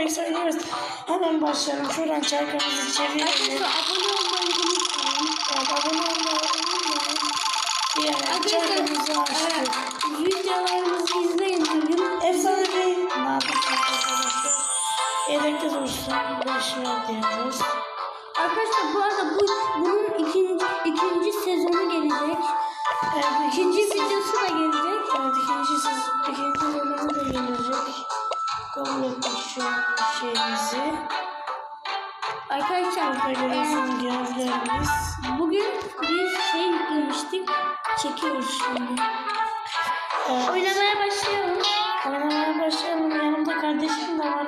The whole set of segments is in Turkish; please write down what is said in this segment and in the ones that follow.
like söylüyoruz. Hemen başlayalım. Şuradan çarkımızı çevirelim. Arkadaşlar abone olmayı unutmayın. Evet, abone olmayı unutmayın. Arkadaşlar çarkımızı açtık. evet, videolarımızı izleyin bugün. Efsane bir ne yapacağız arkadaşlar? Yedekte dursun. Başlıyor diyoruz. Arkadaşlar bu arada bu bunun ikinci ikinci sezonu gelecek. Evet, İkinci videosu da gelecek. Evet ikinci siz ikinci bölümü de gelecek. Kabul ettik şu şeyimizi. Arkadaşlar görüyorsunuz gözlerimiz. bugün bir şey yüklemiştik. Çekiyoruz şimdi. Evet. Oynamaya başlayalım. Oynamaya başlayalım. Yanımda kardeşim de var.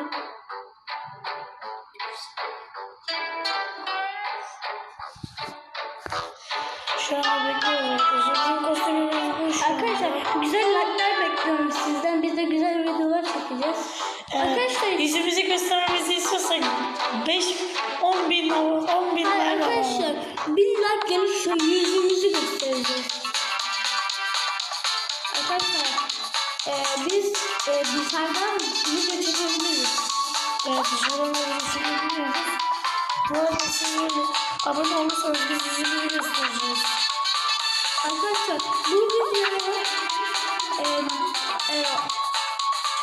Şu an bekliyoruz arkadaşlar. Bizim kostümümüz bu. Arkadaşlar güzel like'lar bekliyorum sizden. Çekeceğiz. Evet. Arkadaşlar Yüzümüzü göstermemizi istiyorsak 5 10 bin 10 bin like arkadaşlar alalım. bin like gelip şu yüzümüzü göstereceğiz. Arkadaşlar e, biz e, dışarıdan video çekebiliriz. Evet dışarıdan şey yapıyoruz. Bu arada siz böyle abone olursanız biz yüzümüzü göstereceğiz. Arkadaşlar bu videoya e,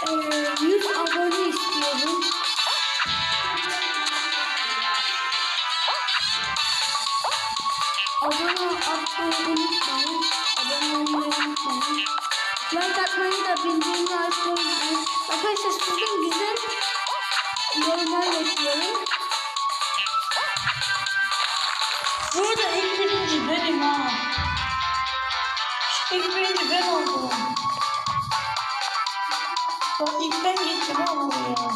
e, 100 abone istiyorum. Abone atmayı unutmayın. Abone olmayı unutmayın. Like atmayı da bildirimleri unutmayın. Arkadaşlar sizden güzel yorumlar bekliyorum. Burada ilk birinci benim ha. İlk birinci ben oldum. Ben gittim oğlum ya.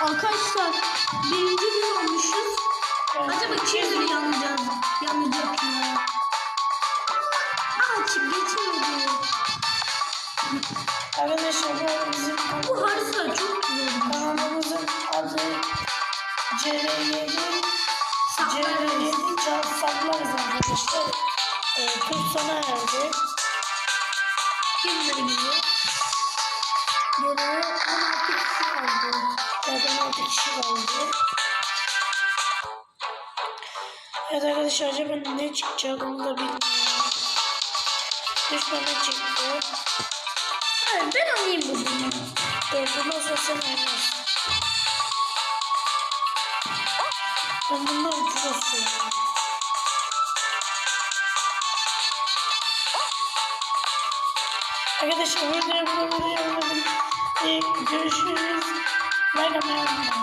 Arkadaşlar birinci gün olmuşuz. Evet. Acaba kim yanacağız? Yanacak ya. Aa çık geçmedi. Arkadaşlar bizim Bu harita çok güzel. kanalımızın adı CR7 CR7 Can Saklarız arkadaşlar. Ee, tur sona erdi. Kim veriyor? Gene 16 kişi kaldı. Zaten 6 kişi kaldı. Evet arkadaşlar acaba ne çıkacak onu da bilmiyorum. Tane çıktı. Evet ben alayım bunu. Sonra sen oynarsın. Ben bundan ucuz istiyorum. Arkadaşlar videoyu burada videoyu Görüşürüz. Atmayı unutmayın.